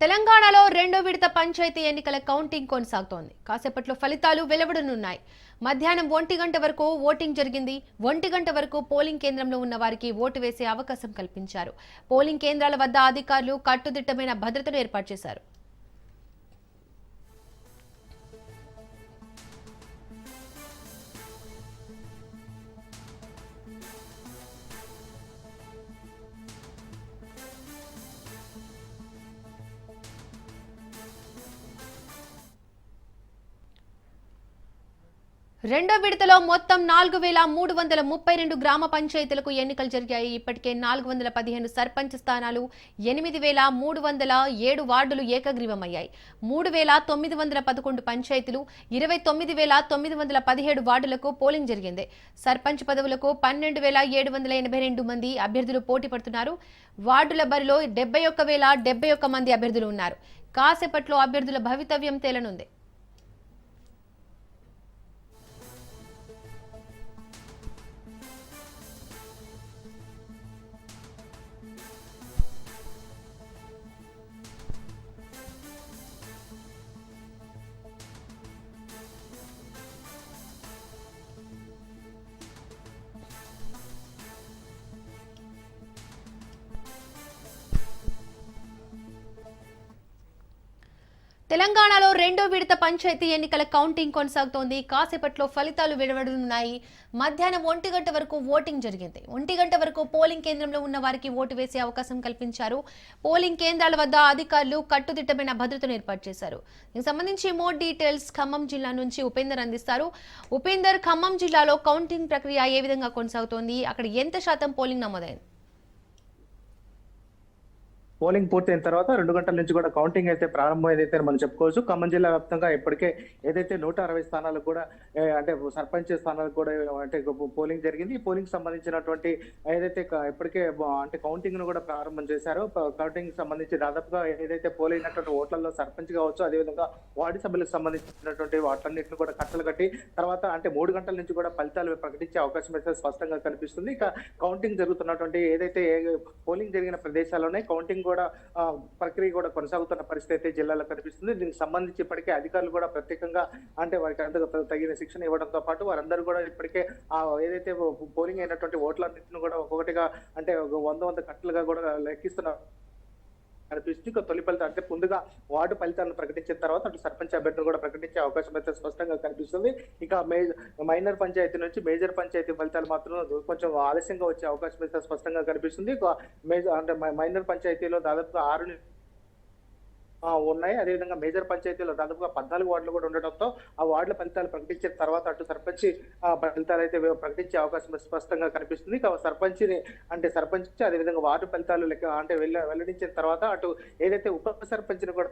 తెలంగాణలో రెండో విడత పంచాయతీ ఎన్నికల కౌంటింగ్ కొనసాగుతోంది. కాసేపట్లో ఫలితాలు వెలువడనున్నాయి. మధ్యాహ్నం ఒంటి గంట వరకు ఓటింగ్ జరిగింది. ఒంటి గంట వరకు పోలింగ్ కేంద్రంలో ఉన్న వారికి ఓటు వేసే అవకాశం కల్పించారు. పోలింగ్ కేంద్రాల వద్ద అధికారులు కట్టుదిట్టమైన భద్రతను ఏర్పాటు చేశారు. రెండో విడతలో మొత్తం నాలుగు వేల మూడు వందల ముప్పై రెండు గ్రామ పంచాయతీలకు ఎన్నికలు జరిగాయి. ఇప్పటికే నాలుగు వందల పదిహేను సర్పంచ్ స్థానాలు ఎనిమిది వేల మూడు వందల ఏడు వార్డులు ఏకగ్రీవమయ్యాయి. మూడు వేల తొమ్మిది వందల పదకొండు పంచాయతీలు ఇరవై తొమ్మిది వేల తొమ్మిది వందల పదిహేడు వార్డులకు పోలింగ్ జరిగింది. సర్పంచ్ పదవులకు పన్నెండు వేల ఏడు వందల ఎనభై రెండు మంది అభ్యర్థులు పోటీ పడుతున్నారు. వార్డుల బరిలో డెబ్బై ఒక్క వేల డెబ్బై ఒక్క మంది అభ్యర్థులు ఉన్నారు. కాసేపట్లో అభ్యర్థుల భవితవ్యం తేలనుంది. తెలంగాణలో రెండో విడత పంచాయతీ ఎన్నికల కౌంటింగ్ కొనసాగుతోంది. కాసేపట్లో ఫలితాలు వెలువడనున్నాయి. మధ్యాహ్నం ఒంటి గంట వరకు ఓటింగ్ జరిగింది. ఒంటి గంట వరకు పోలింగ్ కేంద్రంలో ఉన్న వారికి ఓటు వేసే అవకాశం కల్పించారు. పోలింగ్ కేంద్రాల వద్ద అధికారులు కట్టుదిట్టమైన భద్రతను ఏర్పాటు చేశారు. దీనికి సంబంధించి మోర్ డీటెయిల్స్ ఖమ్మం జిల్లా నుంచి ఉపేందర్ అందిస్తారు. ఉపేందర్ ఖమ్మం జిల్లాలో కౌంటింగ్ ప్రక్రియ ఏ విధంగా కొనసాగుతోంది? అక్కడ ఎంత శాతం పోలింగ్ నమోదైంది? పోలింగ్ పూర్తయిన తర్వాత రెండు గంటల నుంచి కూడా కౌంటింగ్ అయితే ప్రారంభం ఏదైతే మనం చెప్పుకోవచ్చు. ఖమ్మం జిల్లా వ్యాప్తంగా ఇప్పటికే ఏదైతే నూట అరవై స్థానాలకు కూడా అంటే సర్పంచ్ స్థానాలకు కూడా అంటే పోలింగ్ జరిగింది. ఈ పోలింగ్ సంబంధించినటువంటి ఏదైతే ఇప్పటికే అంటే కౌంటింగ్ను కూడా ప్రారంభం చేశారు. కౌంటింగ్ సంబంధించి దాదాపుగా ఏదైతే పోలైనటువంటి ఓట్లలో సర్పంచ్ కావచ్చు అదేవిధంగా వార్డు సభ్యులకు సంబంధించినటువంటి వాటన్నిటిని కూడా కట్టలు కట్టి తర్వాత అంటే మూడు గంటల నుంచి కూడా ఫలితాలు ప్రకటించే అవకాశం అయితే స్పష్టంగా కనిపిస్తుంది. ఇక కౌంటింగ్ జరుగుతున్నటువంటి ఏదైతే పోలింగ్ జరిగిన ప్రదేశాల్లోనే కౌంటింగ్ కూడా ప్రక్రియ కూడా కొనసాగుతున్న పరిస్థితి అయితే జిల్లాలో కనిపిస్తుంది. దీనికి సంబంధించి ఇప్పటికే అధికారులు కూడా ప్రత్యేకంగా అంటే వారికి అందుకు తగిన శిక్షణ ఇవ్వడంతో పాటు వారందరూ కూడా ఇప్పటికే ఆ ఏదైతే పోలింగ్ అయినటువంటి ఓట్లన్నింటిని కూడా ఒక్కొక్కటిగా అంటే వంద వంద కట్టలుగా కూడా లెక్కిస్తున్నారు. కనిపిస్తుంది ఇక తొలి ఫలితం అంటే ముందుగా వార్డు ఫలితాలను ప్రకటించిన తర్వాత అటు సర్పంచ్ అభ్యర్థులు కూడా ప్రకటించే అవకాశం అయితే స్పష్టంగా కనిపిస్తుంది. ఇంకా మైనర్ పంచాయతీ నుంచి మేజర్ పంచాయతీ ఫలితాలు మాత్రం కొంచెం ఆలస్యంగా వచ్చే అవకాశం అయితే స్పష్టంగా కనిపిస్తుంది. మేజర్ అంటే మైనర్ పంచాయతీలో దాదాపుగా ఆరు ఉన్నాయి. అదేవిధంగా మేజర్ పంచాయతీలో దాదాపుగా పద్నాలుగు వార్డులు కూడా ఉండడంతో ఆ వార్డుల ఫలితాలు ప్రకటించిన తర్వాత అటు సర్పంచ్ ఆ, ఫలితాలు అయితే ప్రకటించే అవకాశం స్పష్టంగా కనిపిస్తుంది. ఇక అంటే సర్పంచ్ అదేవిధంగా వార్డు ఫలితాలు లెక్క అంటే వెల్ల వెల్లడించిన తర్వాత అటు ఏదైతే ఉప సర్పంచ్ని కూడా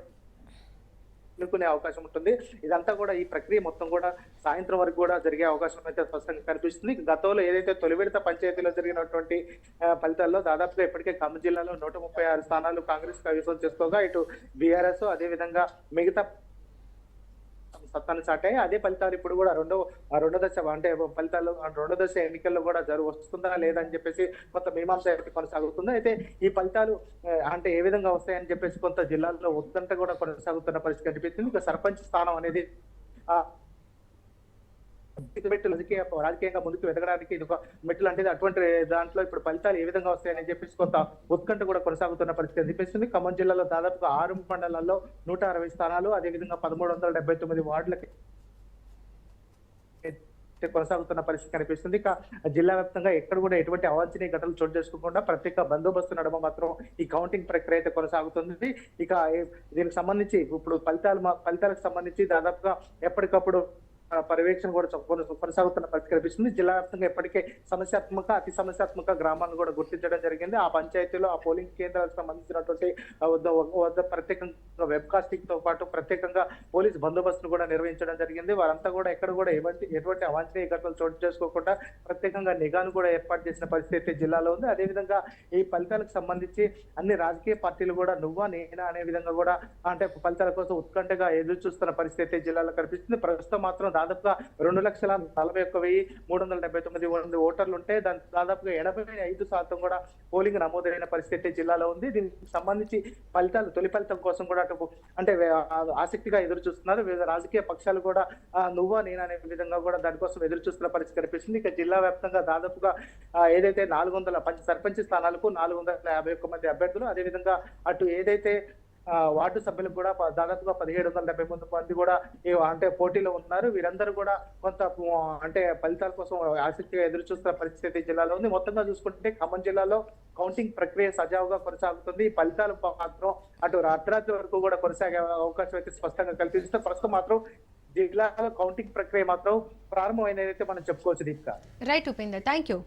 ఎన్నుకునే అవకాశం ఉంటుంది. ఇదంతా కూడా ఈ ప్రక్రియ మొత్తం కూడా సాయంత్రం వరకు కూడా జరిగే అవకాశం అయితే స్పష్టంగా కనిపిస్తుంది. గతంలో ఏదైతే తొలి విడత పంచాయతీలో జరిగినటువంటి ఫలితాల్లో దాదాపుగా ఇప్పటికే ఖమ్మం జిల్లాలో నూట ముప్పై ఆరు స్థానాలు కాంగ్రెస్ కవిసం చేసుకోగా ఇటు బీఆర్ఎస్ అదేవిధంగా మిగతా సత్తాన్ని చాటాయి అదే ఫలితాలు ఇప్పుడు కూడా రెండో ఆ రెండో దశ అంటే ఫలితాలు రెండో దశ ఎన్నికల్లో కూడా జరుగు వస్తుందా లేదా అని చెప్పేసి కొంత మీమాంస కొనసాగుతుంది. అయితే ఈ ఫలితాలు అంటే ఏ విధంగా వస్తాయని చెప్పేసి కొంత జిల్లాల్లో ఉత్కంఠ కూడా కొనసాగుతున్న పరిస్థితి కనిపిస్తుంది. ఇంకా సర్పంచ్ స్థానం అనేది ఆ మెట్లు రాజకీయ రాజకీయంగా ముందుకు ఎదగడానికి ఇది ఒక మెట్లు అంటే అటువంటి దాంట్లో ఇప్పుడు ఫలితాలు ఏ విధంగా వస్తాయని చెప్పేసి కొంత ఉత్కంఠ కూడా కొనసాగుతున్న పరిస్థితి కనిపిస్తుంది ఖమ్మం జిల్లాలో దాదాపుగా ఆరు మండలాల్లో నూట అరవై స్థానాలు అదేవిధంగా పదమూడు వందల డెబ్బై తొమ్మిది వార్డులకి కొనసాగుతున్న పరిస్థితి కనిపిస్తుంది. ఇక జిల్లా వ్యాప్తంగా ఎక్కడ కూడా ఎటువంటి అవాంఛనీయ ఘటనలు చోటు చేసుకోకుండా ప్రత్యేక బందోబస్తు నడమ మాత్రం ఈ కౌంటింగ్ ప్రక్రియ అయితే కొనసాగుతుంది. ఇక దీనికి సంబంధించి ఇప్పుడు ఫలితాలు ఫలితాలకు సంబంధించి దాదాపుగా ఎప్పటికప్పుడు పర్యవేక్షణ కూడా కొనసాగుతున్న పరిస్థితి కనిపిస్తుంది. జిల్లా వ్యాప్తంగా ఇప్పటికే సమస్యాత్మక అతి సమస్యాత్మక గ్రామాలను కూడా గుర్తించడం జరిగింది. ఆ పంచాయతీలో ఆ పోలింగ్ కేంద్రాలకు సంబంధించినటువంటి వద్ద ప్రత్యేకంగా వెబ్ కాస్టింగ్తో పాటు ప్రత్యేకంగా పోలీస్ బందోబస్తును కూడా నిర్వహించడం జరిగింది. వారంతా కూడా ఎక్కడ కూడా ఎటువంటి ఎటువంటి అవాంఛనీయ ఘటనలు చోటు చేసుకోకుండా ప్రత్యేకంగా నిఘాను కూడా ఏర్పాటు చేసిన పరిస్థితి జిల్లాలో ఉంది. అదేవిధంగా ఈ ఫలితాలకు సంబంధించి అన్ని రాజకీయ పార్టీలు కూడా నువ్వా నేనా అనే విధంగా కూడా అంటే ఫలితాల కోసం ఉత్కంఠగా ఎదురు చూస్తున్న పరిస్థితి జిల్లాలో కనిపిస్తుంది. ప్రస్తుతం మాత్రం దాదాపుగా రెండు లక్షల నలభై ఒక్క వెయ్యి మూడు వందల డెబ్బై తొమ్మిది మంది ఓటర్లు ఉంటే దాని దాదాపుగా ఎనభై ఐదు శాతం కూడా పోలింగ్ నమోదైన పరిస్థితి జిల్లాలో ఉంది. దీనికి సంబంధించి ఫలితాలు తొలి ఫలితం కోసం కూడా అటు అంటే ఆసక్తిగా ఎదురు చూస్తున్నారు. వివిధ రాజకీయ పక్షాలు కూడా నువ్వా నేను అనే విధంగా కూడా దానికోసం ఎదురు చూస్తున్న పరిస్థితి కనిపిస్తుంది. ఇక జిల్లా వ్యాప్తంగా దాదాపుగా ఏదైతే నాలుగు వందల పంచ సర్పంచ్ స్థానాలకు నాలుగు వందల యాభై ఒక్క మంది అభ్యర్థులు అదేవిధంగా అటు ఏదైతే వార్డు సభ్యులకు కూడా దాదాపుగా పదిహేడు వందల డెబ్బై మూడు మంది కూడా అంటే పోటీలో ఉన్నారు. వీరందరూ కూడా కొంత అంటే ఫలితాల కోసం ఆసక్తిగా ఎదురు చూస్తున్న పరిస్థితి జిల్లాలో ఉంది. మొత్తంగా చూసుకుంటే ఖమ్మం జిల్లాలో కౌంటింగ్ ప్రక్రియ సజావుగా కొనసాగుతుంది. ఫలితాలు మాత్రం అటు అర్ధరాత్రి వరకు కూడా కొనసాగే అవకాశం అయితే స్పష్టంగా కల్పిస్తే ప్రస్తుతం మాత్రం జిల్లాలో కౌంటింగ్ ప్రక్రియ మాత్రం ప్రారంభమైనదైతే మనం చెప్పుకోవచ్చు Deepika. Right Upender thank you